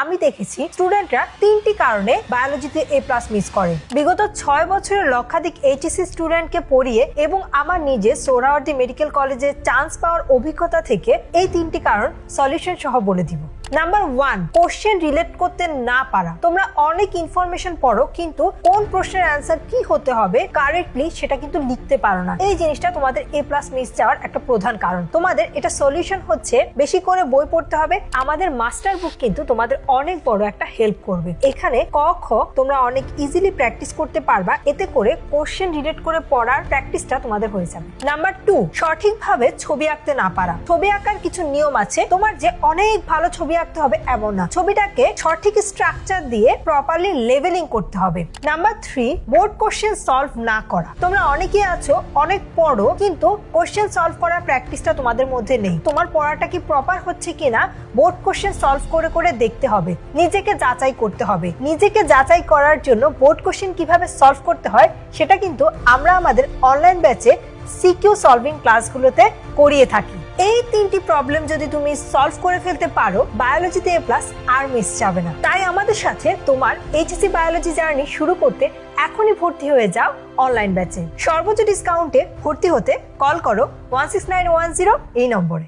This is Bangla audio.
আমি দেখেছি স্টুডেন্টরা তিনটি কারণে বায়োলজিতে এ প্লাস মিস করে। বিগত ছয় বছরের লক্ষাধিক এইচএসসি স্টুডেন্টকে পড়িয়ে এবং আমার নিজে সোহরাওয়ার্দী মেডিকেল কলেজে চান্স পাওয়ার অভিজ্ঞতা থেকে এই তিনটি কারণ সলিউশন সহ বলে দিব। নাম্বার ওয়ান কোশ্চেন রিলেট করতে না পারা। তোমরা অনেক ইনফরমেশন পড়ো, কিন্তু কোন প্রশ্নের অ্যান্সার কি হতে হবে কারেক্টলি সেটা কিন্তু লিখতে পারো না। এই জিনিসটা তোমাদের এ প্লাস মিস যাওয়ার একটা প্রধান কারণ। তোমাদের এটা সলিউশন হচ্ছে, বেশি করে বই পড়তে হবে। আমাদের মাস্টার বুক কিন্তু তোমাদের অনেক বড় একটা হেল্প করবে। এখানে ক, খ তোমরা অনেক ইজিলি প্র্যাকটিস করতে পারবা। এতে করে কোশ্চেন রিলেট করে পড়ার প্র্যাকটিসটা তোমাদের হয়ে যাবে। নাম্বার টু সঠিকভাবে ছবি আঁকতে না পারা। ছবি আঁকার কিছু নিয়ম আছে। তোমার যে অনেক ভালো ছবি আঁকতে হবে এমন না। ছবিটাকে সঠিক স্ট্রাকচার দিয়ে প্রপারলি লেভেলিং করতে হবে। Number three board question solve না করা। তোমরা অনেকেই আছো, অনেক পড়ো, কিন্তু কোশ্চেন সলভ করার প্র্যাকটিসটা তোমাদের মধ্যে নেই। তোমার পড়াটা কি প্রপার হচ্ছে কিনা বোর্ড কোশ্চেন সলভ করে করে দেখতে হবে। নিজেকে যাচাই করতে হবে। নিজেকে যাচাই করার জন্য বোর্ড কোশ্চেন কীভাবে সলভ করতে হয়, সেটা কিন্তু আমরা আমাদের অনলাইন ব্যাচে সিকিউ সলভিং ক্লাসগুলোতে করিয়ে থাকি। এই তিনটি প্রবলেম যদি তুমি সলভ করে ফেলতে পারো বায়োলজিতে এ প্লাস আর মিস যাবে না। তাই আমাদের সাথে তোমার এইচএসসি বায়োলজি জার্নি শুরু করতে এখনই ভর্তি হয়ে যাও অনলাইন ব্যাচে। সর্বোচ্চ ডিসকাউন্টে ভর্তি হতে কল করো one six nine one zero এই নম্বরে।